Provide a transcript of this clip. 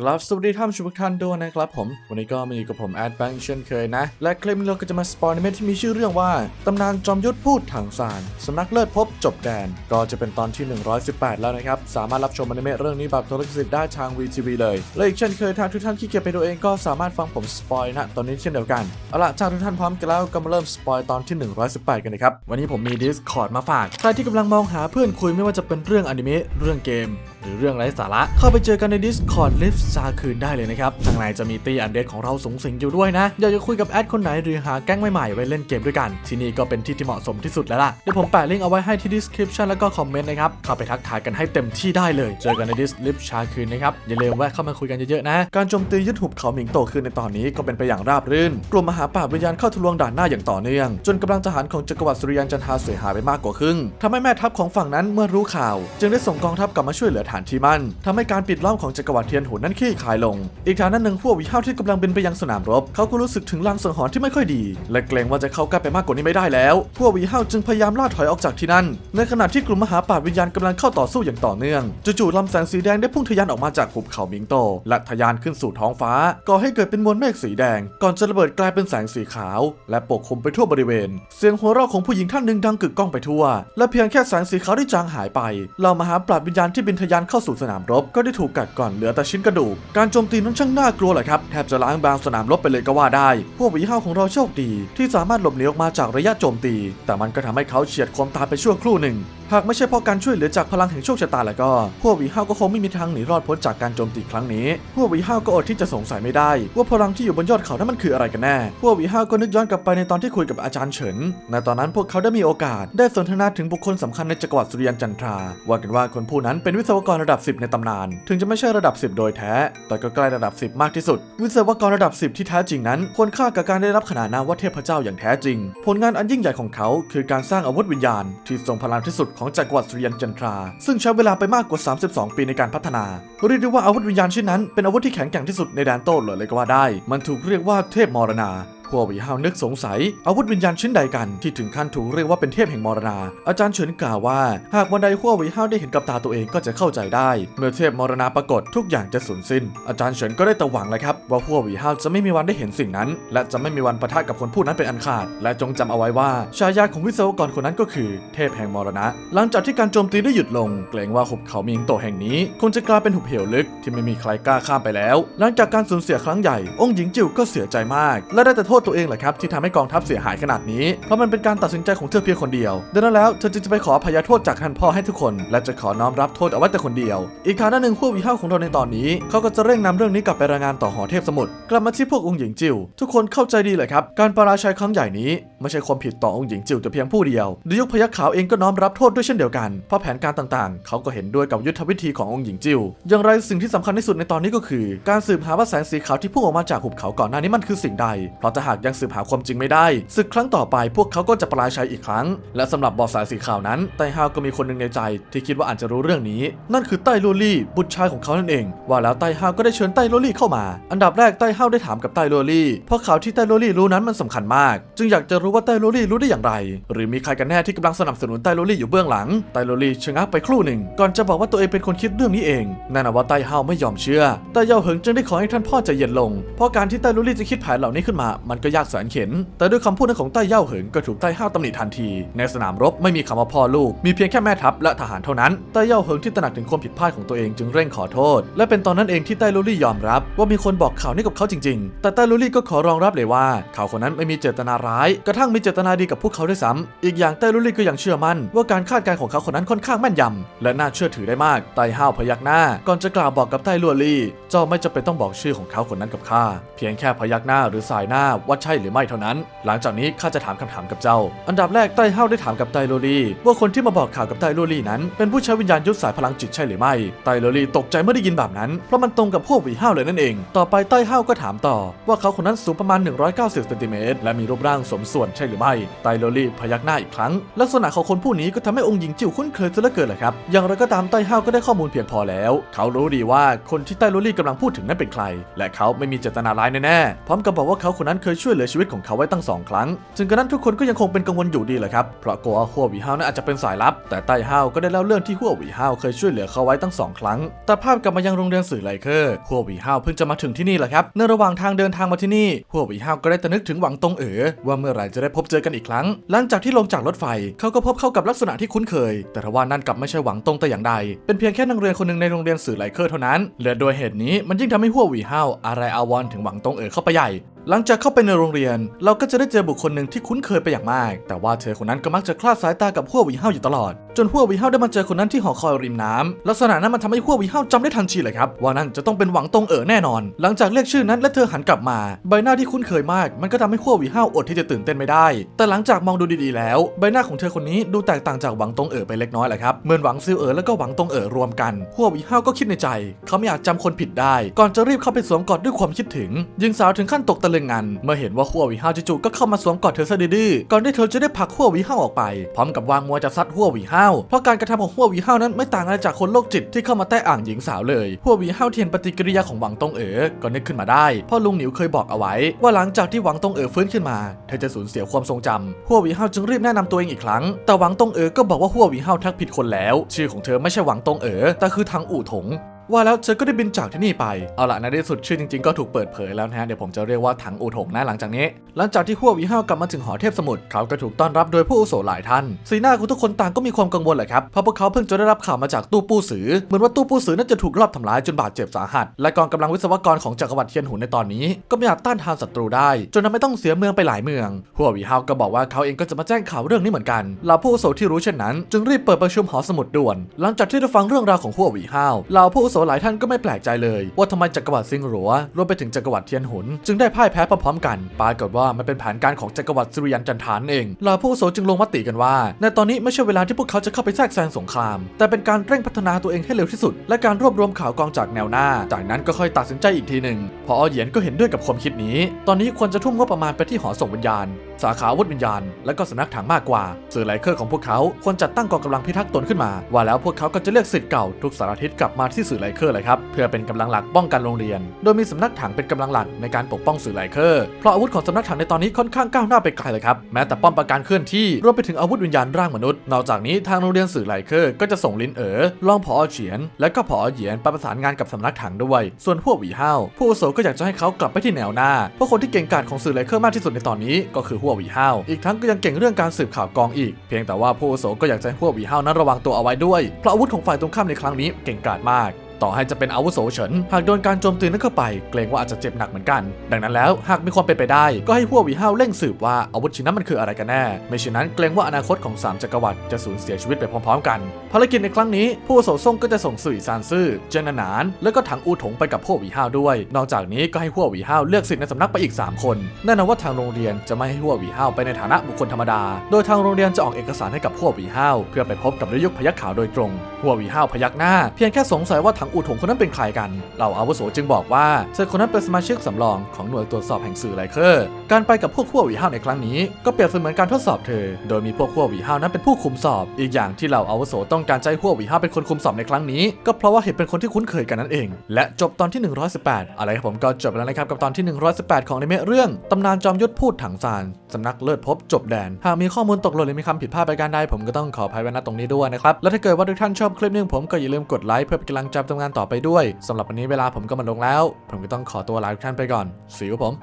กลับสวัสดีท่านผู้ชมทุกท่านด้วยนะครับผม วันนี้ก็มาอยู่กับผมแอดแบงค์เช่นเคยนะ และคลิปนี้เราก็จะมาสปอยในเมที่มีชื่อเรื่องว่า ตำนานจอมยุทธพูดถังสารสำนักเลิศพบจบแดน ก็จะเป็นตอนที่ 118 แล้วนะครับ สามารถรับชมอนิเมะเรื่องนี้แบบตัวลิขสิทธิ์ได้ทาง VTV เลย และอีกเช่นเคยทางทุกท่านที่เกียจไปดูเองก็สามารถฟังผมสปอยนะตอนนี้เช่นเดียวกันเอาล่ะถ้าทุกท่านพร้อมกันแล้วก็มาเริ่มสปอยตอนที่ 118 กันนะครับวันนี้ผมมี Discord มาฝากใครที่กำลังมองหาเพื่อนคุยไม่ว่าจะเป็นเรื่องอนิเมะเรื่องเกม หรือเรื่องไร้สาระเข้าไปเจอกันใน Discord l i f t ซาคืนได้เลยนะครับทางในจะมีตีอันเดดของเราสูงสิงอยู่ด้วยนะอยากจะคุยกับแอดคนไหนหรือหาแก๊งใหม่ๆไว้เล่นเกมด้วยกัน ที่นี่ก็เป็นที่ที่เหมาะสมที่สุดแล้วล่ะเดี๋ยวผมแปะลิงก์เอาไว้ให้ที่ description แล้วก็คอมเมนต์นะครับเข้าไปทักทายกันให้เต็มที่ได้เลยเจอกันใน Dis l i f t ชาคืนนะครับอย่าลืมแวะเข้ามาคุยกันเยอะๆนะการโจมตียึดหุบเขาหมิงโตคืนในตอนนี้ก็เป็นไปอย่างราบรื่นกลุ่มมหาป่าบวิญญาณเข้าทะลวงด่านหน้าอย่างต่อเนื่อง จนกำลังทหารของจักรวรรดิสุริยันจันทาเสียหายไปมากกว่าครึ่งทำให้แม่ทัพของฝั่งนั้นเมื่อรู้ข่าว จึงได้ส่งกองทัพกลับมาช่วยเหลือฐานที่มั่นทำให้การปิดล้อมของจักรวรรดิเทียนหูนั้นคลี่คลายลง อีกทางนั้นหนึ่งพวกวิห้าที่กำลังบินไปยังสนามรบ เขาก็รู้สึกถึงลางสังหรณ์ที่ไม่ค่อยดี และเกรงว่าจะเข้าใกล้ไปมากกว่านี้ไม่ได้แล้ว พวกวิห้าจึงพยายามล่าถอยออกจากที่นั่น ในขณะที่กลุ่มมหาป่าบวิญญาณกำลังเข้าต่อสู้อย่างต่อเนื่อง จู่ๆลำแสงสีแดงได้พุ่งทะยานออกมาจากหุบเขาหมิงโต และทะยานขึ้นสู่ท้องฟ้า ก่อให้เกิดเป็นมวลเมฆสีแดง ก่อนจะระเบิดกลายเป็นแสงสีขาว และปกคลุมไปทั่วบริเวณ เสียงหัวเราะของผู้หญิงท่านหนึ่งดังกึกก้องไปทั่ว และเพียงแค่แสงสีขาวได้จางหายไปเหล่ามหาปราบวิญญาณที่บินทะยานเข้าสู่สนามรบ ก็ได้ถูกกัดก่อนเหลือแต่ชิ้นกระดูก การโจมตีนั้นช่างน่ากลัวเลยครับ แทบจะล้างบางสนามรบไปเลยก็ว่าได้ พวกวิห้าของเราโชคดี ที่สามารถหลบหนีออกมาจากระยะโจมตี แต่มันก็ทำให้เขาเฉียดความตายไปชั่วครู่หนึ่ง หากไม่ใช่เพราะการช่วยเหลือจากพลังแห่งโชคชะตาแล้วก็ พวกวีห้าก็คงไม่มีทางหนีรอดพ้นจากการโจมตีครั้งนี้ พวกวีห้าก็อดที่จะสงสัยไม่ได้ ว่าพลังที่อยู่บนยอดเขานั้นมันคืออะไรกันแน่ พวกวีห้าก็นึกย้อนกลับไปในตอนที่คุยกับอาจารย์เฉินในตอนนั้นพวกเขาได้มีโอกาส ได้สนทนาถึงบุคคลสำคัญในจักรวรรดิสุริยันจันทรา ว่ากันว่าคนผู้นั้นเป็นวิศวกรระดับ 10 ในตำนาน ถึงจะไม่ใช่ระดับ 10 โดยแท้แต่ก็ใกล้ระดับ 10 มากที่สุด วิศวกรระดับ 10 ที่แท้จริงนั้นควรค่ากับการได้รับขนานนามว่าเทพเจ้าอย่างแท้จริง ผลงานอันยิ่งใหญ่ของเขา คือการสร้างอาวุธวิญญาณ ที่ทรงพลังที่สุดของจักรวรรดิสุริยันจันทรา ซึ่งใช้เวลาไปมากกว่า 32 ปีในการพัฒนา เรียกได้ว่าอาวุธวิญญาณชิ้นนั้นเป็นอาวุธที่แข็งแกร่งที่สุดในแดนโต้เลยเลยก็ว่าได้ มันถูกเรียกว่าเทพมรณา พวกวีห้าวนึกสงสัย อาวุธวิญญาณชิ้นใดกันที่ถึงขั้นถูกเรียกว่าเป็นเทพแห่งมรณา อาจารย์เฉินกล่าวว่า หากวันใดพวกวีห้าวได้เห็นกับตาตัวเองก็จะเข้าใจได้ เมื่อเทพมรณาปรากฏทุกอย่างจะสูญสิ้น อาจารย์เฉินก็ได้แต่หวังเลยครับว่าพวกวีห้าวจะไม่มีวันได้เห็นสิ่งนั้น และจะไม่มีวันปะทะกับคนผู้นั้นเป็นอันขาด และจงจำเอาไว้ว่าฉายาของวิศวกรคนนั้นก็คือเทพแห่งมรณะ หลังจากที่การโจมตีได้หยุดลง เกรงว่าหุบเขามิงโตแห่งนี้คงจะกลายเป็นหุบเหวลึกที่ไม่มีใครกล้าข้ามไปแล้ว หลังจากการสูญเสียครั้งใหญ่องค์หญิงจิ๋วก็เสียใจมาก และได้แต่โทษตัวเองแหละครับที่ทำให้กองทัพเสียหายขนาดนี้ เพราะมันเป็นการตัดสินใจของเธอเพียงคนเดียว ดังนั้นแล้วเธอจึงจะไปขออภัยโทษจากท่านพ่อให้ทุกคน และจะขอน้อมรับโทษเอาไว้แต่คนเดียว อีกทางด้านหนึ่งพวกวิห้าของเราในตอนนี้ เขาก็จะเร่งนำเรื่องนี้กลับไปรายงานต่อหอเทพสมุทร กลับมาที่พวกองค์หญิงจิ๋วทุกคนเข้าใจดีเลยครับ การปราชัยครั้งใหญ่นี้ไม่ใช่ความผิดต่อองค์หญิงจิ๋วแต่เพียงผู้เดียวดยุคพยัคฆ์ขาวเองก็น้อมรับโทษด้วยเช่นเดียวกัน เพราะแผนการต่างๆ เขาก็เห็นด้วยกับยุทธวิธีขององค์หญิงจิ๋วอย่างไรสิ่งที่สำคัญที่สุดในตอนนี้ก็คือ การสืบหาว่าแสงสีขาวที่พุ่งออกมาจากหุบเขาก่อนหน้านี้มันคือสิ่งใด เพราะถ้าหากยังสืบหาความจริงไม่ได้ศึกครั้งต่อไปพวกเขาก็จะปราชัยอีกครั้ง และสำหรับบอสสายสีขาวนั้นไต้ฮาวก็มีคนหนึ่งในใจ ที่คิดว่าอาจจะรู้เรื่องนี้ นั่นคือไต้ลูลี่ บุตรชายของเขานั่นเอง ว่าแล้วไต้ฮาวก็ได้เชิญไต้ลูลี่เข้ามา อันดับแรกไต้ฮาวได้ถามกับไต้ลูลี่เพราะข่าวที่ไต้ลูลี่รู้นั้นมันสำคัญมาก จึงอยากจะรู้ว่าไต้ลูลี่รู้ได้อย่างไร หรือมีใครกันแน่ที่กำลังสนับสนุนไต้ลูลี่อยู่เบื้องหลังไต้ลูลี่ชะงักไปครู่หนึ่ง ก่อนจะบอกว่าตัวเองเป็นคนคิดเรื่องนี้เองนั่นนะว่าไต้ฮาวไม่ยอมเชื่อไต้เย่าเหิงจึงได้ขอให้ท่านพ่อใจเย็นลง เพราะการที่ไต้ลูลี่จะคิดแผนเหล่านี้ขึ้นมา มันก็ยากแสนเข็ญแต่ด้วยคำพูดนั้นของไต้เย่าเหิงก็ถูกไต้ฮาวตำหนิทันที ในสนามรบไม่มีคำว่าพ่อลูก มีเพียงแค่แม่ทัพและทหารเท่านั้นไต้เย่าเหิงที่ตระหนักถึงความผิดพลาดของตัวเองจึงเร่งขอโทษ และเป็นตอนนั้นเองที่ไต้ลูลี่ยอมรับ ว่ามีคนบอกข่าวนี้กับเขาจริง ๆ แต่ไต้ลูลี่ก็ขอรองรับเลยว่าเขาคนนั้นไม่มีเจตนาร้าย กระทั่งมีเจตนาดีกับพวกเขาด้วยซ้ำอีกอย่างไต้ลูลี่ก็ยังเชื่อมั่น ว่าการคาดการณ์ของเขาคนนั้นค่อนข้างแม่นยำและน่าเชื่อถือได้มากไต้ห้าวพยักหน้า ก่อนจะกล่าวบอกกับไต้ลัวลี่ เจ้าไม่จำเป็นต้องบอกชื่อของเขาคนนั้นกับข้าเพียงแค่พยักหน้าหรือสายหน้าว่าใช่หรือไม่เท่านั้น หลังจากนี้ข้าจะถามคำถามกับเจ้า อันดับแรกไต้ห้าได้ถามกับไต้ลัวลี่ว่าคนที่มาบอกข่าวกับไต้ลัวลี่นั้น เป็นผู้ใช้วิญญาณยุทธสายพลังจิตใช่หรือไม่ ไต้ลัวลี่ตกใจเมื่อได้ยินแบบนั้น เพราะมันตรงกับพวกหวีห้าวเลยนั่นเอง ต่อไปไต้ห้าก็ถามต่อ ว่าเขาคนนั้นสูงประมาณ 190เซนติเมตรและมีรูปร่างสมส่วนใช่หรือไม่ ไต้ลัวลี่พยักหน้าอีกครั้ง ลักษณะของคนผู้นี้ก็ทำให้องค์หญิงจิ๋วคุ้นเคยซะเหลือเกินแหละครับ อย่างไรก็ตามไต้ห้าก็ได้ข้อมูลเพียงพอแล้ว เขารู้ดีว่าคนที่ไต้ลัวลี่กำลังพูดถึงนั้นเป็นใคร และเขาไม่มีเจตนาร้ายแน่ๆพร้อมกับบอกว่าเขาคนนั้นเคยช่วยเหลือชีวิตของเขาไว้ตั้งสองครั้งถึงกระนั้นทุกคนก็ยังคงเป็นกังวลอยู่ดีแหละครับเพราะกลัวหัวหวีห้าวนั้นอาจจะเป็นสายลับ แต่ไต้ห้าวก็ได้เล่าเรื่องที่หัวหวีห้าวเคยช่วยเหลือเขาไว้ตั้งสองครั้ง แต่ภาพกลับมายังโรงเรียนสื่อไลเคอร์หัวหวีห้าวเพิ่งจะมาถึงที่นี่แหละครับในระหว่างทางเดินทางมาที่นี่หัวหวีห้าวก็ได้แต่นึกถึงหวังตงเอ๋อว่าเมื่อไหร่จะได้พบเจอกันอีกครั้ง หลังจากที่ลงจากรถไฟเขาก็พบเข้ากับลักษณะที่คุ้นเคย แต่ทว่านั่นกลับไม่ใช่หวังตงแต่อย่างใด เป็นเพียงแค่นักเรียนคนหนึ่งในโรงเรียนสื่อไลเคอร์เท่านั้นและโดยเหตุนี้มันยิ่งทำให้หัวหวีห้าวอะไรอาวรถึงหวังตงเอ๋อเข้าไปใหญ่ หลังจากเข้าไปในโรงเรียน เราก็จะได้เจอบุคคลหนึ่งที่คุ้นเคยไปอย่างมาก แต่ว่าเธอคนนั้นก็มักจะคลาดสายตากับพวกวหวีห้าอยู่ตลอด จนหัววีห้าวได้มาเจอคนนั้นที่หอคอยริมน้ำลักษณะนั้นมันทำให้หัววีห้าวจำได้ทันทีเลยครับว่านั่นจะต้องเป็นหวังตงเอ๋อแน่นอน หลังจากเรียกชื่อนั้นและเธอหันกลับมา ใบหน้าที่คุ้นเคยมาก มันก็ทำให้หัววีห้าวอดที่จะตื่นเต้นไม่ได้ แต่หลังจากมองดูดีๆแล้ว ใบหน้าของเธอคนนี้ดูแตกต่างจากหวังตงเอ๋อไปเล็กน้อยแหละครับเหมือนหวังซิวเอ๋อแล้วก็หวังตงเอ๋อรวมกันหัววีห้าวก็คิดในใจ เขาไม่อยากจำคนผิดได้ ก่อนจะรีบเข้าไปสวมกอดด้วยความคิดถึงหญิงสาวถึงขั้นตกตะลึงงัน เมื่อเห็นว่าหัววีห้าจู่ๆก็เข้ามาสวมกอดเธอซะดื้อๆก่อนที่เธอจะได้ผลักหัววีห้าออกไปพร้อมกับวางมวยจะซัดหัววีห้าาเพราะการกระทำของหัววีห้านั้นไม่ต่างอะไรจากคนโรคจิตที่เข้ามาแตะอ่างหญิงสาวเลยหัววีห้าวที่เห็นปฏิกิริยาของหวังตงเอ๋อก็นึกขึ้นมาได้เพ่อลุงหนิวเคยบอกเอาไว้ ว่าหลังจากที่หวังตงเอ๋อฟื้นขึ้นมาเธอจะสูญเสียความทรงจำหัววีห้าจึงรีบแนะนำตัวเองอีกครั้ง แต่หวังตงเอ๋อก็บอกว่าหัววีห้าทักผิดคนแล้ว ชื่อของเธอไม่ใช่หวังตงเอ๋อแต่คือทางอู่ถง ว่าแล้วเธอก็ได้บินจากที่นี่ไป เอาล่ะในที่สุดชื่อจริงๆก็ถูกเปิดเผยแล้วนะฮะ เดี๋ยวผมจะเรียกว่าถังอูถงนะหลังจากนี้ หลังจากที่หัววีห้าวกลับมาถึงหอเทพสมุทรเขาก็ถูกต้อนรับโดยผู้อุโสหลายท่าน สีหน้าของทุกคนต่างก็มีความกังวลแหละครับ เพราะพวกเขาเพิ่งจะได้รับข่าวมาจากตู้ปู้สือ เหมือนว่าตู้ปู้สือนั้นจะถูกลอบทำร้ายจนบาดเจ็บสาหัส และกองกำลังวิศวกรของจักรวรรดิเทียนหุนในตอนนี้ ก็ไม่อาจต้านทานศัตรูได้ จนทำให้ต้องเสียเมืองไปหลายเมืองหัววีห้าวก็บอกว่าเขาเองก็จะมาแจ้งข่าวเรื่องนี้เหมือนกันเหล่าผู้อุโสที่รู้เช่นนั้น จึงรีบเปิดประชุมหอสมุดด่วน หลังจากที่ได้ฟังเรื่องราวของหัววีห้าเหล่าผู้อุโสหลายท่านก็ไม่แปลกใจเลย ว่าทำไมจักรวรรดิซิงหลัวรวมไปถึงจักรวรรดิเทียนหุน จึงได้พ่ายแพ้พร้อมๆกันปรากฏว่ามันเป็นแผนการของจักรวรรดิสุริยันจันทานเองเหล่าผู้โสจึงลงมติกันว่า ในตอนนี้ไม่ใช่เวลาที่พวกเขาจะเข้าไปแทรกแซงสงคราม แต่เป็นการเร่งพัฒนาตัวเองให้เร็วที่สุด และการรวบรวมข่าวกองจากแนวหน้า จากนั้นก็ค่อยตัดสินใจอีกทีหนึ่งพอเหยียนก็เห็นด้วยกับความคิดนี้ ตอนนี้ควรจะทุ่มงบประมาณไปที่หอส่งวิญญาณ สาขาอาวุธวิญญาณ และก็สำนักถังมากกว่า สื่อไลเคอร์ของพวกเขาควรจัดตั้งกองกำลังพิทักษ์ตนขึ้นมา ว่าแล้วพวกเขาก็จะเรียกสิทธิ์เก่าทุกสารทิศกลับมาที่สื่อไลเคอร์เลยครับเพื่อเป็นกำลังหลักป้องกันโรงเรียน โดยมีสำนักถังเป็นกำลังหลักในการปกป้องสื่อไลเคอร์เพราะอาวุธของสำนักถังในตอนนี้ค่อนข้างก้าวหน้าไปไกลเลยครับแม้แต่ป้อมปราการเคลื่อนที่รวมไปถึงอาวุธวิญญาณร่างมนุษย์นอกจากนี้ทางโรงเรียนสื่อไลเคอร์ก็จะส่งลินเอ๋อรองผอเฉียน และก็ผอเหยียนไปประสานงานกับสำนักถังด้วย ส่วนพวกหวีห้าวผู้อุโสก็อยากจะให้เขากลับไปที่แนวหน้าเพราะคนที่เก่งกาจของสื่อไลเคอร์มากที่สุดในตอนนี้ก็คือหัวหวีห้าวอีกทั้งก็ยังเก่งเรื่องการสืบข่าวกองอีก เพียงแต่ว่าผู้วุโสก็อยากจะให้หัวหวีห้าวนั้นระวังตัวเอาไว้ด้วยเพราะอาวุธของฝ่ายตรงข้ามในครั้งนี้เก่งกาจมาก ต่อให้จะเป็นอาวุโสเฉิน หากโดนการโจมตีนั้นเข้าไป เกรงว่าอาจจะเจ็บหนักเหมือนกัน ดังนั้นแล้วหากมีความเป็นไปได้ ก็ให้พวกหวีห้าวเร่งสืบว่าอาวุธชิ้นนั้นมันคืออะไรกันแน่ ไม่เช่นนั้นเกรงว่าอนาคตของสามจักรวรรดิจะสูญเสียชีวิตไปพร้อมๆกัน ภารกิจในครั้งนี้ ผู้วโสซ่งก็จะส่งสื่อซานซื่อเจนนาน แล้วก็ถังอูถงไปกับพวกหวีห้าวด้วย นอกจากนี้ก็ให้พวกหวีห้าวเลือกสิทธิ์ในสำนักไปอีก 3 คนแน่นอนว่าทางโรงเรียนจะไม่ให้พวกหวีห้าวไปในฐานะบุคคลธรรมดา โดยทางโรงเรียนจะออกเอกสารให้กับพวกวีห้าวเพื่อไปพบกับนายกพยัคฆ์ขาวโดยตรงพวกวีห้าวพยักหน้า เพียงแค่สงสัยว่าถังอูถงคนนั้นเป็นใครกัน เหล่าอาวุโสจึงบอกว่าเธอคนนั้นเป็นสมาชิกสำรองของหน่วยตรวจสอบแห่งสื่อไลเคอร์การไปกับพวกขั้วหวีห้าวในครั้งนี้ ก็เปรียบเสมือนการทดสอบเธอ โดยมีพวกขั้วหวีห้าวนั้นเป็นผู้คุมสอบ อีกอย่างที่เหล่าอาวุโสต้องการใช้ขั้วหวีห้าวเป็นคนคุมสอบในครั้งนี้ ก็เพราะว่าเห็นเป็นคนที่คุ้นเคยกันนั่นเอง และจบตอนที่ 118 อะไรครับผมก็จบแล้วนะครับกับตอนที่ 118 ของอนิเมะเรื่องตำนานจอมยุทธพูดถังซานสำนักเลิศภพจบแดนหากมีข้อมูลตกหล่นหรือมีคำผิดพลาดไปการใดผมก็ต้องขออภัยไว้ณตรงนี้ด้วยนะครับและถ้าเกิดว่าทุกท่านชอบคลิปนี้ผมก็อย่าลืมกดไลค์เพื่อเป็นกำลังใจำงานต่อไปด้วยสำหรับวันนี้เวลาผมก็หมาลงแล้ว ผมก็ต้องขอตัวลาทุกท่านไปก่อนสีครับผม